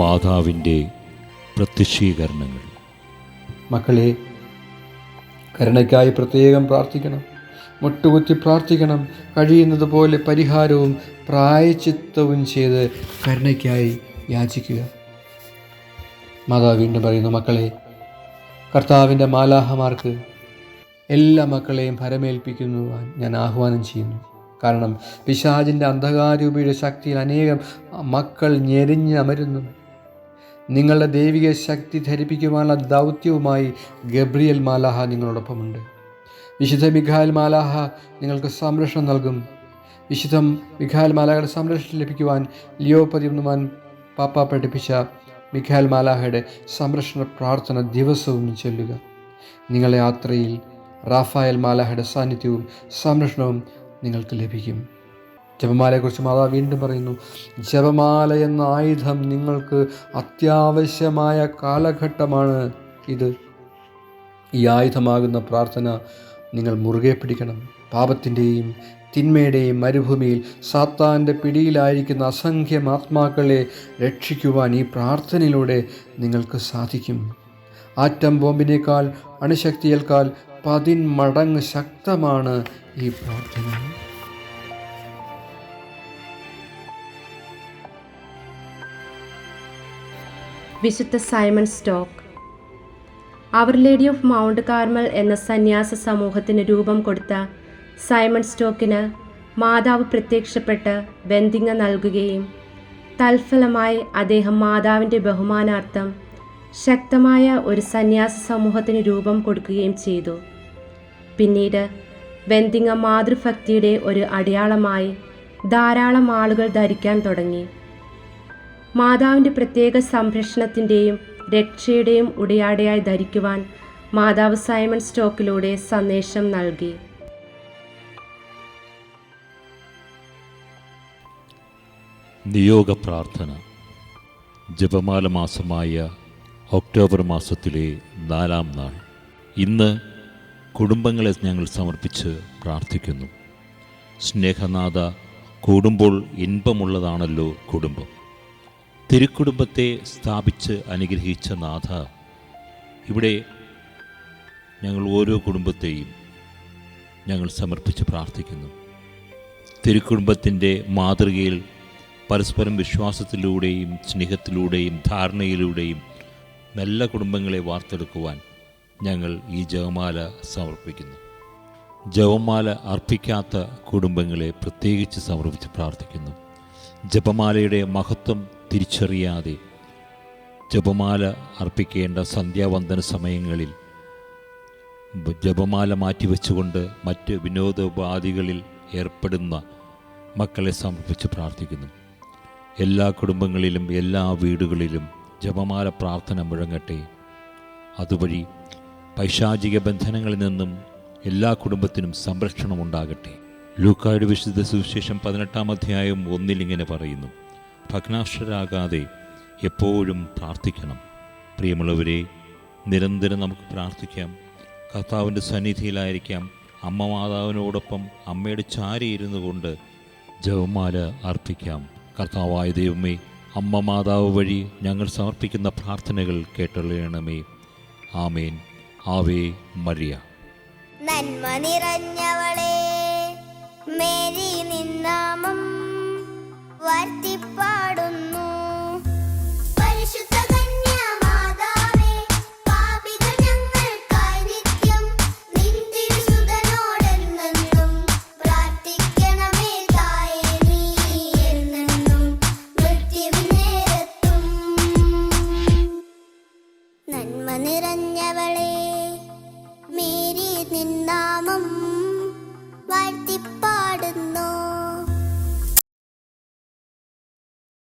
മാതാവിന്റെ പ്രത്യക്ഷീകരണങ്ങൾ. മക്കളെ കരുണയ്ക്കായി പ്രത്യേകം പ്രാർത്ഥിക്കണം. മുട്ടുകുത്തി പ്രാർത്ഥിക്കണം. കഴിയുന്നത് പോലെ പരിഹാരവും പ്രായച്ചിത്തവും ചെയ്ത് കരുണയ്ക്കായി യാചിക്കുക. മാതാവ് വീണ്ടും പറയുന്നു മക്കളെ കർത്താവിന്റെ മാലാഹമാർക്ക് എല്ലാ മക്കളെയും ഭരമേൽപ്പിക്കുന്നുവാൻ ഞാൻ ആഹ്വാനം ചെയ്യുന്നു. കാരണം പിശാചിന്റെ അന്ധകാരൂപിയുടെ ശക്തിയിൽ അനേകം മക്കൾ ഞെരിഞ്ഞമരുന്നു നിങ്ങളുടെ ദൈവിക ശക്തി ധരിപ്പിക്കുവാനുള്ള ദൗത്യവുമായി ഗബ്രിയൽ മാലാഹ നിങ്ങളോടൊപ്പമുണ്ട്. വിശുദ്ധ മിഖായൽ മാലാഹ നിങ്ങൾക്ക് സംരക്ഷണം നൽകും. വിശുദ്ധം മിഖായൽ മാലാഹയുടെ സംരക്ഷണം ലഭിക്കുവാൻ ലിയോ പതിമൂന്നാൻ പാപ്പ പഠിപ്പിച്ച മിഖായൽ മാലാഹയുടെ സംരക്ഷണ പ്രാർത്ഥന ദിവസവും ചൊല്ലുക. നിങ്ങളുടെ യാത്രയിൽ റാഫായൽ മാലാഹയുടെ സാന്നിധ്യവും സംരക്ഷണവും നിങ്ങൾക്ക് ലഭിക്കും. ജപമാലയെക്കുറിച്ച് മാതാവ് വീണ്ടും പറയുന്നു ജപമാല എന്ന ആയുധം നിങ്ങൾക്ക് അത്യാവശ്യമായ കാലഘട്ടമാണ് ഇത്. ഈ ആയുധമാകുന്ന പ്രാർത്ഥന നിങ്ങൾ മുറുകെ പിടിക്കണം. പാപത്തിന്റെയും തിന്മയുടെയും മരുഭൂമിയിൽ സാത്താന്റെ പിടിയിലായിരിക്കുന്ന അസംഖ്യം ആത്മാക്കളെ രക്ഷിക്കുവാൻ ഈ പ്രാർത്ഥനയിലൂടെ നിങ്ങൾക്ക് സാധിക്കും. ആറ്റം ബോംബിനേക്കാൾ അണുശക്തിയേക്കാൾ പതിന്മടങ്ങ് ശക്തമാണ് ഈ പ്രാർത്ഥന. വിശുദ്ധ Simon stock. Our lady of mount Carmel എന്ന സന്യാസ സമൂഹത്തിന് രൂപം കൊടുത്ത സൈമൺ സ്റ്റോക്കിന് മാതാവ് പ്രത്യക്ഷപ്പെട്ട് ബന്ധിങ്ങ നൽകുകയും തൽഫലമായി അദ്ദേഹം മാതാവിന്റെ ബഹുമാനാർത്ഥം ശക്തമായ ഒരു സന്യാസ സമൂഹത്തിന് രൂപം കൊടുക്കുകയും ചെയ്തു. പിന്നീട് ബന്ധിങ്ങ മാതൃഭക്തിയുടെ ഒരു അടയാളമായി ധാരാളം ആളുകൾ ധരിക്കാൻ തുടങ്ങി. മാതാവിന്റെ പ്രത്യേക സംരക്ഷണത്തിന്റെയും രക്ഷയുടെയും ഉടയാടയായി ധരിക്കുവാൻ മാതാവ് സൈമൺ സ്റ്റോക്കിലൂടെ സന്ദേശം നൽകി. നിയോഗ പ്രാർത്ഥന. ജപമാല മാസമായ ഒക്ടോബർ മാസത്തിലെ നാലാം നാൾ. ഇന്ന് കുടുംബങ്ങളെ ഞങ്ങൾ സമർപ്പിച്ച് പ്രാർത്ഥിക്കുന്നു. സ്നേഹനാഥ കൂടുമ്പോൾ ഇൻപമുള്ളതാണല്ലോ കുടുംബം. തിരുക്കുടുംബത്തെ സ്ഥാപിച്ച് അനുഗ്രഹിച്ച നാഥ. ഇവിടെ ഞങ്ങൾ ഓരോ കുടുംബത്തെയും ഞങ്ങൾ സമർപ്പിച്ച് പ്രാർത്ഥിക്കുന്നു. തിരുക്കുടുംബത്തിന്റെ മാതൃകയിൽ പരസ്പരം വിശ്വാസത്തിലൂടെയും സ്നേഹത്തിലൂടെയും ധാരണയിലൂടെയും നല്ല കുടുംബങ്ങളെ വാർത്തെടുക്കുവാൻ ഞങ്ങൾ ഈ ജവമാല സമർപ്പിക്കുന്നു. ജവമാല അർപ്പിക്കാത്ത കുടുംബങ്ങളെ പ്രത്യേകിച്ച് സമർപ്പിച്ച് പ്രാർത്ഥിക്കുന്നു. ജപമാലയുടെ മഹത്വം തിരിച്ചറിയാതെ ജപമാല അർപ്പിക്കേണ്ട സന്ധ്യാവന്ദന സമയങ്ങളിൽ ജപമാല മാറ്റിവെച്ചുകൊണ്ട് മറ്റ് വിനോദോപാധികളിൽ ഏർപ്പെടുന്ന മക്കളെ സമർപ്പിച്ച് പ്രാർത്ഥിക്കുന്നു. എല്ലാ കുടുംബങ്ങളിലും എല്ലാ വീടുകളിലും ജപമാല പ്രാർത്ഥന മുഴങ്ങട്ടെ. അതുവഴി പൈശാചിക ബന്ധനങ്ങളിൽ നിന്നും എല്ലാ കുടുംബത്തിനും സംരക്ഷണം ഉണ്ടാകട്ടെ ലൂക്കായുടെ വിശുദ്ധ സുവിശേഷം പതിനെട്ടാം അധ്യായം ഒന്നിലിങ്ങനെ പറയുന്നു. ഭഗ്നാക്ഷരാകാതെ എപ്പോഴും പ്രാർത്ഥിക്കണം. പ്രിയമുള്ളവരെ നിരന്തരം നമുക്ക് പ്രാർത്ഥിക്കാം. കർത്താവിന്റെ സന്നിധിയിലായിരിക്കാം. അമ്മ മാതാവിനോടൊപ്പം അമ്മയുടെ ചാരി ഇരുന്നു കൊണ്ട് ജവമാല അർപ്പിക്കാം. കർത്താവായ ദൈവമേ അമ്മ മാതാവ് വഴി ഞങ്ങൾ സമർപ്പിക്കുന്ന പ്രാർത്ഥനകൾ കേട്ടുള്ളണമേ ആമേൻ. ആവേ മറിയ. നന്മ നിറഞ്ഞവളെ in the